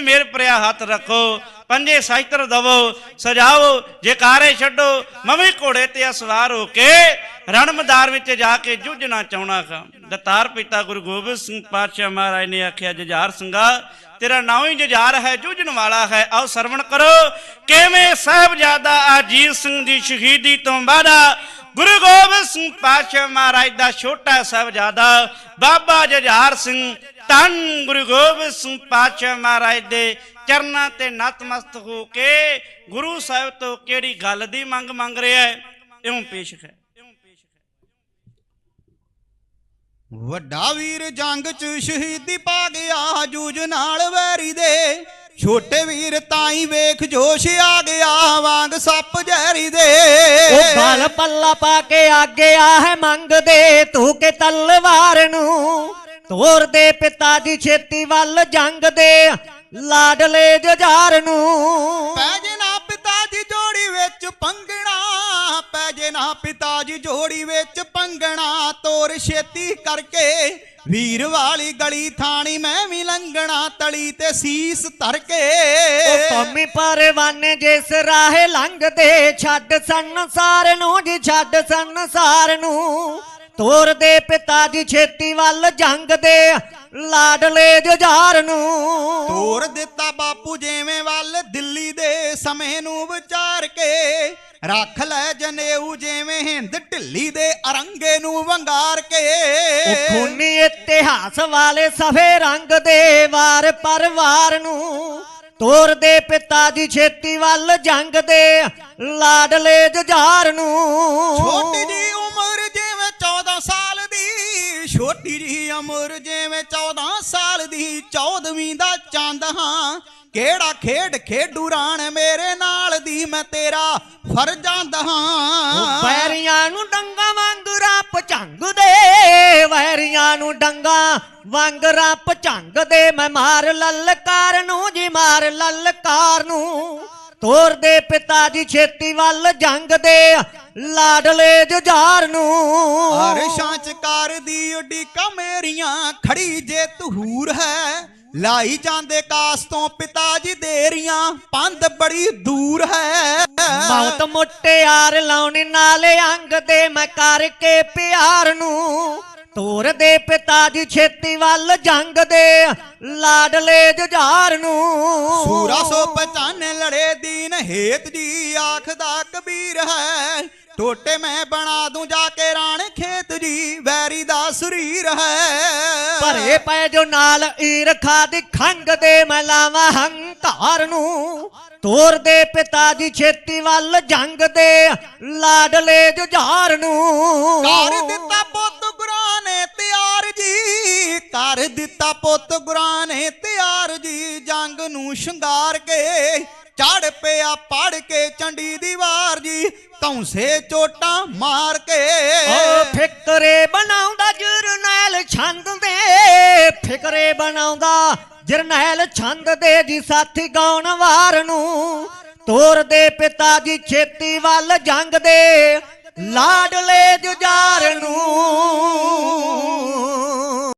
ਵੀ ਮੇਰ ਪ੍ਰਿਆ ਹੱਥ ਰੱਖੋ, ਪੰਜੇ ਸਾਇਤਰ ਦਵੋ, ਸਜਾਓ, ਜੇਕਾਰੇ ਛੱਡੋ ਮਵੇਂ ਘੋੜੇ ਤੇ ਅਸਵਾਰ ਹੋ ਕੇ ਰਣ ਮੈਦਾਨ ਵਿੱਚ ਜਾ ਕੇ ਜੂਝਣਾ ਚਾਹਣਾ ਖਾਂ। ਦਤਾਰ ਪਿਤਾ ਗੁਰੂ ਗੋਬਿੰਦ ਸਿੰਘ ਪਾਤਸ਼ਾਹ ਮਹਾਰਾਜ ਨੇ ਆਖਿਆ ਜਜਾਰ ਸਿੰਘਾ, ਤੇਰਾ ਨਾਮ ਹੀ ਜਜਾਰ ਹੈ, ਜੂਝਣ ਵਾਲਾ ਹੈ, ਆਓ ਸਰਵਣ ਕਰੋ। ਕਿਵੇਂ ਸਾਹਿਬਜ਼ਾਦਾ ਅਜੀਤ ਸਿੰਘ ਦੀ ਸ਼ਹੀਦੀ ਤੋਂ ਬਾਅਦ ਗੁਰੂ ਗੋਬਿੰਦ ਸਿੰਘ ਪਾਤਸ਼ਾਹ ਮਹਾਰਾਜ ਦਾ ਛੋਟਾ ਸਾਹਿਬਜ਼ਾਦਾ ਬਾਬਾ ਜੁਝਾਰ ਸਿੰਘ ਧੰਨ ਗੁਰੂ ਗੋਬਿੰਦ ਸਿੰਘ ਪਾਤਸ਼ਾਹ ਮਹਾਰਾਜ ਦੇ ਚਰਨਾਂ ਤੇ ਨਤਮਸਤ ਹੋ ਕੇ ਗੁਰੂ ਸਾਹਿਬ ਤੋਂ ਕਿਹੜੀ ਗੱਲ ਦੀ ਮੰਗ ਮੰਗ ਰਿਹਾ ਹੈ, ਇਉਂ ਪੇਸ਼ ਹੈ। ਵੱਡਾ ਵੀਰ ਜੰਗ 'ਚ ਸ਼ਹੀਦੀ ਪਾ ਗਿਆ, ਜੂਝ ਨਾਲ ਵੈਰੀ ਦੇ। ਛੋਟੇ ਵੀਰ ਤਾਈ ਵੇਖ ਜੋਸ਼ ਆ ਗਿਆ ਵਾਂਗ ਸੱਪ ਜ਼ਹਿਰੀ ਦੇ। ਉਹ ਗਲ ਪੱਲਾ ਪਾ ਕੇ ਆਗੇ ਆ ਹੈ ਮੰਗਦੇ ਤੂੰ ਕਿ ਤਲਵਾਰ ਨੂੰ ਤੋਰ ਦੇ ਪਿਤਾ ਦੀ ਛੇਤੀ ਵੱਲ ਜੰਗ ਦੇ ਲਾਡਲੇ ਜਜਾਰ ਨੂੰ। ਪੈ ਜੇ ਨਾ ਪਿਤਾ ਜੀ ਜੋੜੀ ਵਿੱਚ ਪੰਗਣਾ ਪੈ ਜੇ ਨਾ ਪਿਤਾ ਜੀ ਜੋੜੀ ਵਿੱਚ ਪੰਗਣਾ ਤੋਰ ਛੇਤੀ ਕਰਕੇ ਵੀਰ ਵਾਲੀ ਗਲੀ ਥਾਣੀ ਮੈਂ ਵੀ ਲੰਘਣਾ ਤਲੀ ਤੇ ਸੀਸ ਧਰ ਕੇ। ਉਹ ਕੌਮੀ ਪਰਵਾਨੇ ਜਿਸ ਰਾਹੇ ਲੰਘਦੇ ਛੱਡ ਸੰਸਾਰ ਨੂੰ ਜੀ ਛੱਡ ਸੰਸਾਰ ਨੂੰ। ਤੋਰ ਦੇ ਪਿਤਾ ਦੀ ਛੇਤੀ ਵੱਲ ਜੰਗ ਦੇ ਲਾਡਲੇ ਜਜਾਰ ਨੂੰ। ਤੋਰ ਦਿੱਤਾ ਬਾਪੂ ਜਿਵੇਂ ਵੱਲ ਦਿੱਲੀ ਦੇ ਸਮੇਂ ਨੂੰ ਵਿਚਾਰ ਕੇ। ਰੱਖ ਲੈ ਜਨੇਊ ਜਿਵੇਂ ਹਿੰਦ ਢਿੱਲੀ ਦੇ ਅਰੰਗੇ ਨੂੰ ਵੰਗਾਰ ਕੇ। ਉਹ ਖੂਨੀ ਇਤਿਹਾਸ ਵਾਲੇ ਸਫੇ ਰੰਗ ਦੇ ਵਾਰ ਪਰਵਾਰ ਨੂੰ ਤੋਰ ਦੇ ਪਿਤਾ ਦੀ ਛੇਤੀ ਵੱਲ ਜੰਗ ਦੇ ਲਾਡਲੇ ਜਜਾਰ ਨੂੰ। ਛੋਟੀ ਜੀ ਉਮਰ ਜਿਵੇਂ 14 ਸਾਲ ਦੀ ਛੋਟੀ ਜੀ ਉਮਰ ਜਿਵੇਂ 14 ਸਾਲ ਦੀ 14ਵੀਂ ਦਾ ਚੰਦ ਹਾਂ। ਕਿਹੜਾ ਖੇਡ ਖੇਡੂ ਰਾਣ ਮੇਰੇ ਨਾਲ ਦੀ ਮੈਂ ਤੇਰਾ ਫਰਜ਼ਾਂਦ ਹਾਂ ਵੈਰੀਆਂ ਨੂੰ ਡੰਗਾ ਵਾਂਗ ਰੱਪ ਝੰਗ ਦੇ ਵੈਰੀਆਂ ਨੂੰ ਡੰਗਾ ਵਾਂਗ ਰੱਪ ਝੰਗ ਦੇ। ਮੈਂ ਮਾਰ ਲਲਕਾਰ ਨੂੰ ਜੀ ਮਾਰ ਲਲਕਾਰ ਨੂੰ। ਤੋਰ ਦੇ ਪਿਤਾ ਦੀ ਛੇਤੀ ਵੱਲ ਜੰਗ ਦੇ ਲਾਡਲੇ ਜੁਝਾਰ ਨੂੰ। ਅਰਸ਼ਾਂ ਚ ਕਰਦੀ ਉਡੀਕਾਂ ਮੇਰੀਆਂ ਖੜੀ ਜੇ ਤਹੂਰ ਹੈ ਲਾਈ ਜਾਂਦੇ ਕਾਸ ਤੋਂ ਪਿਤਾ ਜੀ ਦੇਰੀਆਂ ਪੰਧ ਬੜੀ ਦੂਰ ਹੈ। ਮੌਤ ਮੁੱਟਿਆਰ ਲਾਉਣੀ ਨਾਲੇ ਅੰਗ ਦੇ ਮੈਂ ਕਰਕੇ ਪਿਆਰ ਨੂੰ। ਤੋਰ ਦੇ ਪਿਤਾ ਦੀ ਛੇਤੀ ਵੱਲ ਜੰਗ ਦੇ ਲਾਡਲੇ ਜੁਝਾਰ ਨੂੰ। ਸੂਰਾ ਸੋ ਪਛਾਨੇ ਲੜੇ ਦੀਨ ਹੇਤ ਜੀ ਆਖਦਾ ਕਬੀਰ ਹੈ। ਟੋਟੇ ਮੈਂ ਬਣਾ ਦੂੰ ਜਾ ਕੇ ਰਾਣ ਖੇਤ ਜੀ ਵੈਰੀ ਦਾ ਸਰੀਰ ਹੈ। ਭਰੇ ਪਏ ਜੋ ਨਾਲ ਈਰਖਾ ਦੀ ਖੰਗ ਦੇ ਮੈਂ ਲਾਵਾਂ ਹੰਕਾਰ ਨੂੰ। ਤੋਰ ਦੇ ਪਿਤਾ ਦੀ ਛੇਤੀ ਵੱਲ ਜੰਗ ਦੇ ਲਾਡਲੇ ਜੁਝਾਰ ਨੂੰ। ਕਰ ਦਿੱਤਾ ਪੁੱਤ ਗੁਰਾਂ ਨੇ ਤਿਆਰ ਜੀ, ਕਰ ਦਿੱਤਾ ਪੁੱਤ ਗੁਰਾਂ ਨੇ ਤਿਆਰ ਜੀ, ਜੰਗ ਨੂੰ ਸ਼ਿੰਗਾਰ ਕੇ ਚੜ ਪਿਆ ਪੜ ਕੇ ਚੰਡੀ ਦੀਵਾਰ ਜੀ ਧੌਂਸੇ ਚੋਟਾਂ ਮਾਰ ਕੇ। ਓ ਫਿਕਰੇ ਬਣਾਉਂਦਾ ਜਰਨੈਲ ਛੰਦ ਦੇ। ਫਿਕਰੇ ਬਣਾਉਂਦਾ ਜਰਨੈਲ ਛੰਦ ਦੇ ਜੀ ਸਾਥੀ ਗਾਉਣ ਵਾਰ ਨੂੰ। ਤੋਰ ਦੇ ਪਿਤਾ ਜੀ ਛੇਤੀ ਵੱਲ ਜੰਗ ਦੇ ਲਾਡਲੇ ਜੁਜਾਰ ਨੂੰ।